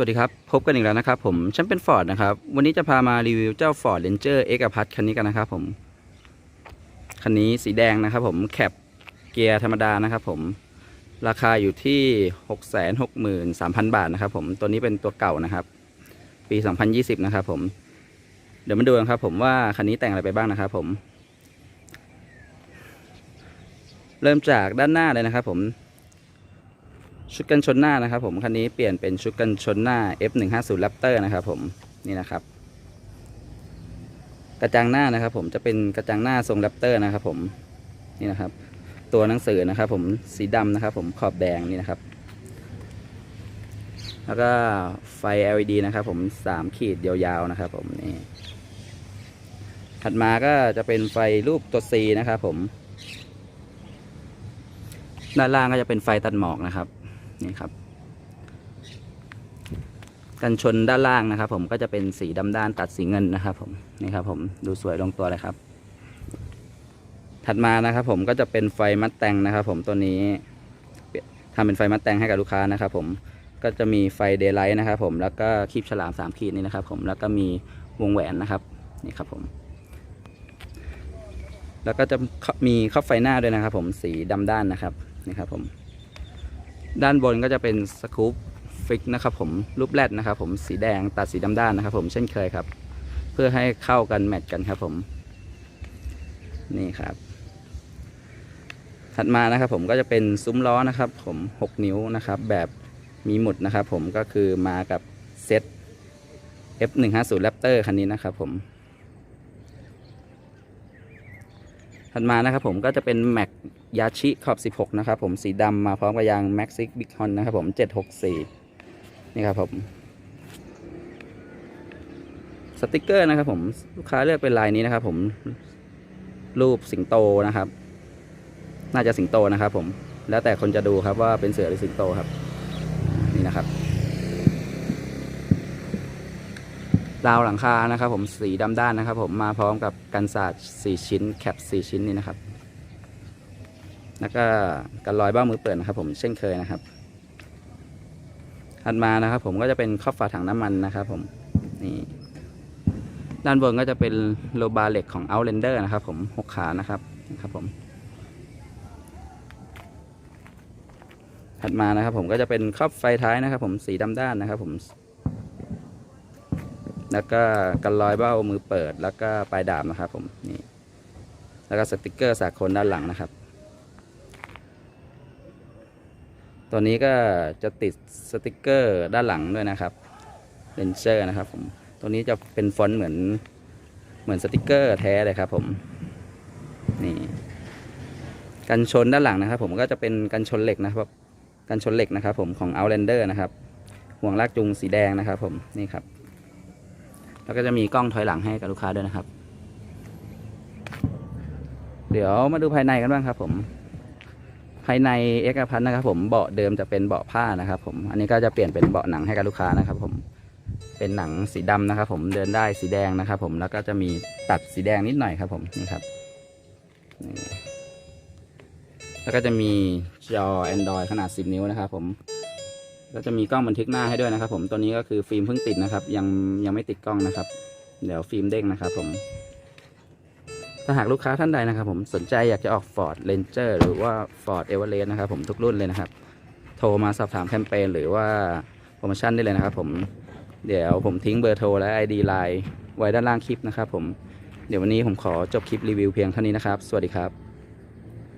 สวัสดีครับ พบกันอีกแล้วนะครับผมฉันเป็นฟอร์ดนะครับ วันนี้จะพามารีวิวเจ้า Ford Ranger X พัทคันนี้กันนะครับผม คันนี้สีแดงนะครับผมแคปเกียร์ธรรมดานะครับผม ราคาอยู่ที่ 663,000 บาทนะครับผม ตัวนี้เป็นตัวเก่านะครับ ปี 2020 นะครับผม เดี๋ยวมาดูกันครับผมว่าคันนี้แต่งอะไรไปบ้างนะครับผม เริ่มจากด้านหน้าเลยนะครับผม ชุดกันชนหน้านะครับผมคันนี้เปลี่ยนเป็นชุดกันชนหน้า F150 Raptor นะครับผมนี่นะครับ กระจังหน้านะครับ ผมจะเป็นกระจังหน้าทรง Raptor นะครับ ผมนี่นะครับ ตัวหนังสือนะครับ ผมสีดำนะครับ ผมขอบแดงนี่นะครับ แล้วก็ไฟ LED นะครับ ผมสามขีดยาวๆนะครับ ผมนี่ถัดมาก็จะเป็นไฟรูปตัว C นะครับ ผมด้านล่างก็จะเป็นไฟตัดหมอกนะครับ นี่ครับ กันชนด้านล่างนะครับ ผมก็จะเป็นสีดำด้านตัดสีเงินนะครับ ผมนี่ครับ ผมดูสวยลงตัวเลยครับ ถัดมานะครับ ผมก็จะเป็นไฟมัดแต่งนะครับ ผมตัวนี้ทำเป็นไฟมัดแต่งให้กับลูกค้านะครับ ผมก็จะมีไฟเดย์ไลท์นะครับผมแล้วก็คีบฉลามสามขีดนี่นะครับ ผมแล้วก็มีวงแหวนนะครับนี่ครับผมแล้วก็จะมีครอบไฟหน้าด้วยนะครับ ผมสีดำด้านนะครับนี่ครับผม ด้านบนก็จะเป็นสกู๊ปฟิกนะครับผมรูปแรดนะครับผมสีแดงตัดสีดำด้านนะครับผมเช่นเคยครับ เพื่อให้เข้ากันแมทกันครับผม นี่ครับ ถัดมานะครับผมก็จะเป็นซุ้มล้อนะครับผม 6 นิ้วนะครับ แบบมีหมุดนะครับผมก็คือมากับเซต F150 Raptor คันนี้นะครับผม ถัดมานะครับผมก็จะเป็นแม็กยาชิขอบ 16 นะครับผมสีดำมาพร้อมกับยาง Maxic Big Hon นะครับผม 764 นี่ครับผมสติกเกอร์นะครับผมลูกค้าเลือกเป็นลายนี้นะครับผมรูปสิงโตนะครับ น่าจะสิงโตนะครับผมแล้วแต่คนจะดูครับว่าเป็นเสือหรือสิงโตครับ นี่นะครับ ราวหลังคานะครับผมสีดำด้านนะครับผมมาพร้อมกับกันศาสตร์4ชิ้นแคป4ชิ้นนี่นะครับ แล้วก็กันรอยเบ้ามือเปิดนะครับ ผมเช่นเคยนะครับถัดมานะครับ ผมก็จะเป็นครอบฝาถังน้ำมันนะครับ ผมนี่ด้านบนก็จะเป็นโลบาเหล็กของ Outlander นะครับ ผมหกขานะครับนะครับผมถัดมานะครับ ผมก็จะเป็นครอบไฟท้ายนะครับ ผมสีดำด้านนะครับ ผม แล้วก็กันรอยเบ้ามือเปิด แล้วก็ปลายดาบนะครับ ผมนี่แล้วก็สติกเกอร์สากลด้านหลังนะครับ ตัวนี้ก็จะติดสติกเกอร์ด้านหลังด้วยนะครับเลนเจอร์นะครับ ผม ตัวนี้จะเป็นฟอนต์เหมือนเหมือนสติกเกอร์แท้เลยครับ ผม นี่กันชนด้านหลังนะครับ ผมก็จะเป็นกันชนเหล็กนะครับกันชนเหล็กนะครับ ผมของ Outlander นะครับ ห่วงลากจูงสีแดงนะครับ ผมนี่ครับ แล้วก็จะมีกล้องถอยหลังให้กับลูกค้าด้วยนะครับ เดี๋ยวมาดูภายในกันบ้างครับ ผม ภายในเอ็กพันนะครับ ผมเบาะเดิมจะเป็นเบาะผ้านะครับ ผม อันนี้ก็จะเปลี่ยนเป็นเบาะหนังให้กับลูกค้านะครับ ผม เป็นหนังสีดำนะครับ ผมเดินได้สีแดงนะครับ ผมแล้วก็จะมีตัดสีแดงนิดหน่อยครับ ผมนี่ครับแล้วก็จะมีจอ Android ขนาด 10 นิ้วนะครับผม ก็จะมีกล้องบันทึกหน้าให้ด้วยนะครับ ผมตัวนี้ก็คือฟิล์มเพิ่งติดนะครับ ยังยังไม่ติดกล้องนะครับ เดี๋ยวฟิล์มเด้งนะครับ ผม ถ้าหากลูกค้าท่านใดนะครับ ผมสนใจอยากจะออก Ford Ranger หรือว่า Ford Everest นะครับผมทุกรุ่นเลยนะครับ โทรมาสอบถามแคมเปญหรือว่าโปรโมชั่นได้เลยนะครับ ผมเดี๋ยวผมทิ้งเบอร์โทรและ ID Line ไว้ด้านล่างคลิปนะครับ ผมเดี๋ยววันนี้ผมขอจบคลิปรีวิวเพียงเท่านี้นะครับ สวัสดีครับ